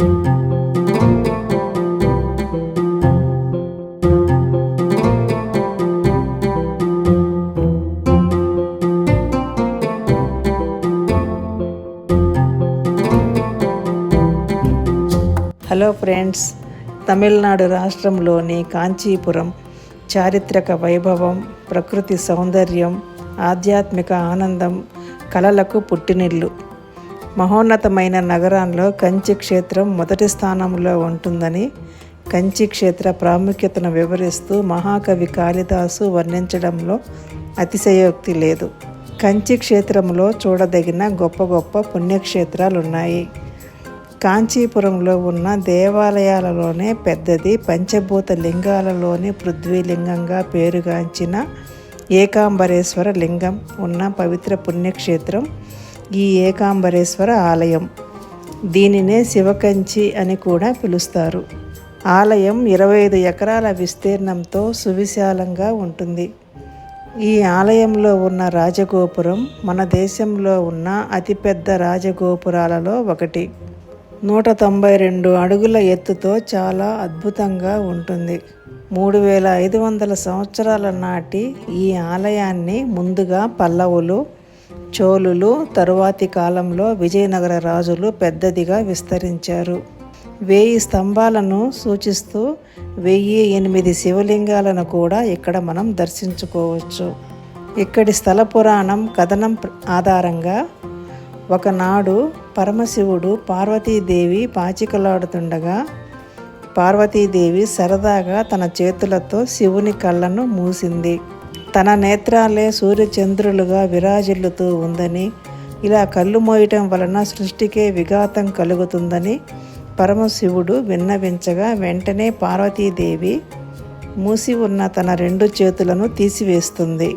Hello friends Tamil Nadu రాష్ట్రంలోని కాంచీపురం చారిత్రక వైభవం ప్రకృతి సౌందర్యం ఆధ్యాత్మిక ఆనందం కళలకు పుట్టినిల్లు. మహోన్నతమైన నగరాల్లో కంచి క్షేత్రం మొదటి స్థానంలో ఉంటుందని కంచి క్షేత్ర ప్రాముఖ్యతను వివరిస్తూ మహాకవి కాళిదాసు వర్ణించడంలో అతిశయోక్తి లేదు. కంచి క్షేత్రంలో చూడదగిన గొప్ప గొప్ప పుణ్యక్షేత్రాలున్నాయి. కాంచీపురంలో ఉన్న దేవాలయాలలోనే పెద్దది పంచభూత లింగాలలోని పృథ్వీలింగంగా పేరుగాంచిన ఏకాంబరేశ్వర లింగం ఉన్న పవిత్ర పుణ్యక్షేత్రం ఈ ఏకాంబరేశ్వర ఆలయం. దీనినే శివకంచి అని కూడా పిలుస్తారు. ఆలయం ఇరవై ఐదు ఎకరాల విస్తీర్ణంతో సువిశాలంగా ఉంటుంది. ఈ ఆలయంలో ఉన్న రాజగోపురం మన దేశంలో ఉన్న అతిపెద్ద రాజగోపురాలలో ఒకటి. నూట తొంభై రెండు అడుగుల ఎత్తుతో చాలా అద్భుతంగా ఉంటుంది. మూడు వేల ఐదు వందల సంవత్సరాల నాటి ఈ ఆలయాన్ని ముందుగా పల్లవులు చోళులు తరువాతి కాలంలో విజయనగర రాజులు పెద్దదిగా విస్తరించారు. వెయ్యి స్తంభాలను సూచిస్తూ వెయ్యి ఎనిమిది శివలింగాలను కూడా ఇక్కడ మనం దర్శించుకోవచ్చు. ఇక్కడి స్థల పురాణం కథనం ఆధారంగా ఒకనాడు పరమశివుడు పార్వతీదేవి పాచికలాడుతుండగా పార్వతీదేవి సరదాగా తన చేతులతో శివుని కళ్ళను మూసింది. తన నేత్రాలే సూర్యచంద్రులుగా విరాజిల్లుతూ ఉందని ఇలా కళ్ళు మోయటం వలన సృష్టికే విఘాతం కలుగుతుందని పరమశివుడు విన్నవించగా వెంటనే పార్వతీదేవి మూసి ఉన్న తన రెండు చేతులను తీసివేస్తుంది.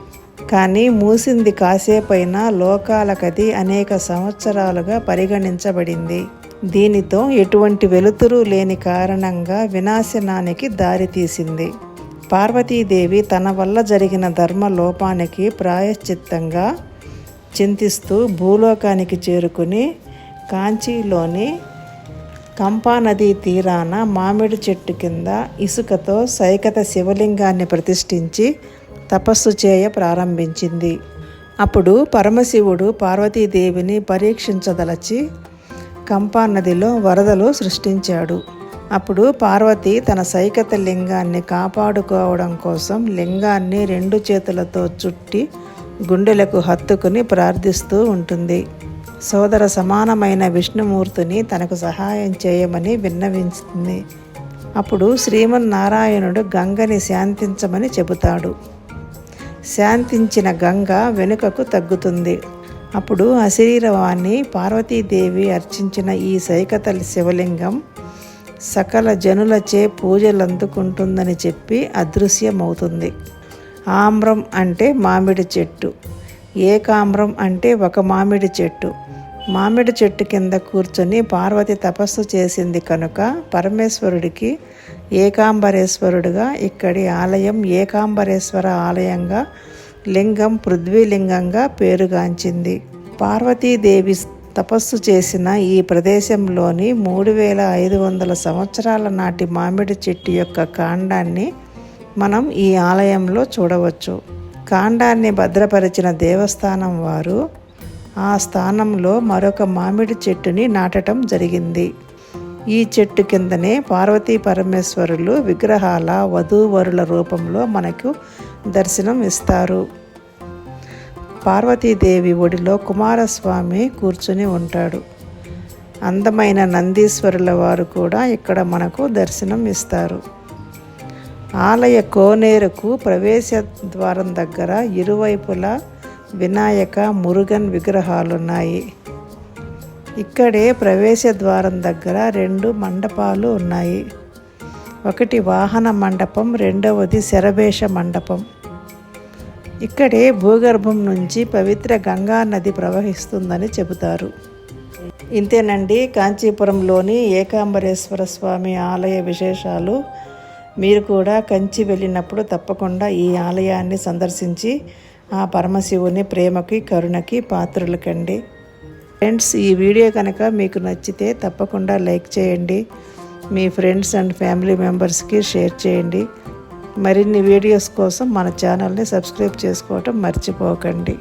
కానీ మూసింది కాసేపైనా లోకాలకది అనేక సంవత్సరాలుగా పరిగణించబడింది. దీనితో ఎటువంటి వెలుతురు లేని కారణంగా వినాశనానికి దారితీసింది. పార్వతీదేవి తన వల్ల జరిగిన ధర్మ లోపానికి ప్రాయశ్చిత్తంగా చింతిస్తూ భూలోకానికి చేరుకుని కాంచీలోని కంపా నదీ తీరాన మామిడి చెట్టు కింద ఇసుకతో సైకత శివలింగాన్ని ప్రతిష్ఠించి తపస్సు చేయ ప్రారంభించింది. అప్పుడు పరమశివుడు పార్వతీదేవిని పరీక్షించదలచి కంపా నదిలో వరదలు సృష్టించాడు. అప్పుడు పార్వతి తన సైకత లింగాన్ని కాపాడుకోవడం కోసం లింగాన్ని రెండు చేతులతో చుట్టి గుండెలకు హత్తుకుని ప్రార్థిస్తూ ఉంటుంది. సోదర సమానమైన విష్ణుమూర్తిని తనకు సహాయం చేయమని విన్నవించింది. అప్పుడు శ్రీమన్నారాయణుడు గంగని శాంతించమని చెబుతాడు. శాంతించిన గంగ వెనుకకు తగ్గుతుంది. అప్పుడు అశరీరవాణి పార్వతీదేవి అర్చించిన ఈ సైకత శివలింగం సకల జనులచే పూజలు అందుకుంటుందని చెప్పి అదృశ్యమవుతుంది. ఆమ్రం అంటే మామిడి చెట్టు. ఏకామ్రం అంటే ఒక మామిడి చెట్టు. మామిడి చెట్టు కింద కూర్చొని పార్వతి తపస్సు చేసింది కనుక పరమేశ్వరుడికి ఏకాంబరేశ్వరుడుగా ఇక్కడి ఆలయం ఏకాంబరేశ్వర ఆలయంగా లింగం పృథ్వీలింగంగా పేరుగాంచింది. పార్వతీదేవి తపస్సు చేసిన ఈ ప్రదేశంలోని మూడు వేల ఐదు వందల సంవత్సరాల నాటి మామిడి చెట్టు యొక్క కాండాన్ని మనం ఈ ఆలయంలో చూడవచ్చు. కాండాన్ని భద్రపరిచిన దేవస్థానం వారు ఆ స్థానంలో మరొక మామిడి చెట్టుని నాటడం జరిగింది. ఈ చెట్టు కిందనే పార్వతీ పరమేశ్వరులు విగ్రహాల వధూవరుల రూపంలో మనకు దర్శనం ఇస్తారు. పార్వతీదేవి ఒడిలో కుమారస్వామి కూర్చుని ఉంటాడు. అందమైన నందీశ్వరుల వారు కూడా ఇక్కడ మనకు దర్శనం ఇస్తారు. ఆలయ కోనేరుకు ప్రవేశ ద్వారం దగ్గర ఇరువైపులా వినాయక మురుగన్ విగ్రహాలున్నాయి. ఇక్కడే ప్రవేశ ద్వారం దగ్గర రెండు మండపాలు ఉన్నాయి. ఒకటి వాహన మండపం రెండవది శరభేష మండపం. ఇక్కడే భూగర్భం నుంచి పవిత్ర గంగా నది ప్రవహిస్తుందని చెబుతారు. ఇంతేనండి కాంచీపురంలోని ఏకాంబరేశ్వర స్వామి ఆలయ విశేషాలు. మీరు కూడా కంచి వెళ్ళినప్పుడు తప్పకుండా ఈ ఆలయాన్ని సందర్శించి ఆ పరమశివుని ప్రేమకి కరుణకి పాత్రులకండి. ఫ్రెండ్స్ ఈ వీడియో కనుక మీకు నచ్చితే తప్పకుండా లైక్ చేయండి. మీ ఫ్రెండ్స్ అండ్ ఫ్యామిలీ మెంబర్స్కి షేర్ చేయండి. మరిన్ని వీడియోస్ కోసం మన ఛానల్ని సబ్స్క్రైబ్ చేసుకోవటం మర్చిపోకండి.